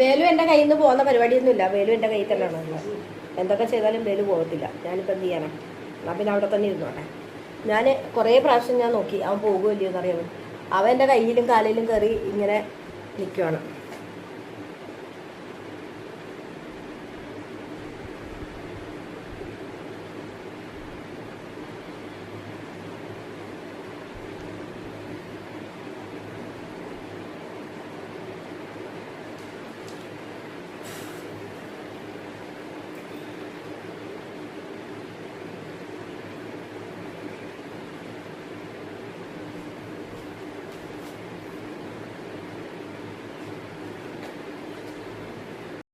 വേലു എന്റെ കയ്യിൽ നിന്ന് പോകുന്ന പരിപാടിയൊന്നുമില്ല. വേലു എന്റെ കയ്യിൽ തന്നെയാണ് ഉള്ളത്. എന്തൊക്കെ ചെയ്താലും വേലു പോകത്തില്ല. ഞാനിപ്പോൾ എന്ത് ചെയ്യാനാ എന്നാൽ പിന്നെ അവിടെ തന്നെ ഇരുന്നോട്ടെ. ഞാൻ കുറേ പ്രാവശ്യം ഞാൻ നോക്കി. അവൻ പോകുമല്ലോ എന്നറിയാമോ അവൻ എന്റെ കയ്യിലും കാലിലും കയറി ഇങ്ങനെ നിൽക്കുവാണ്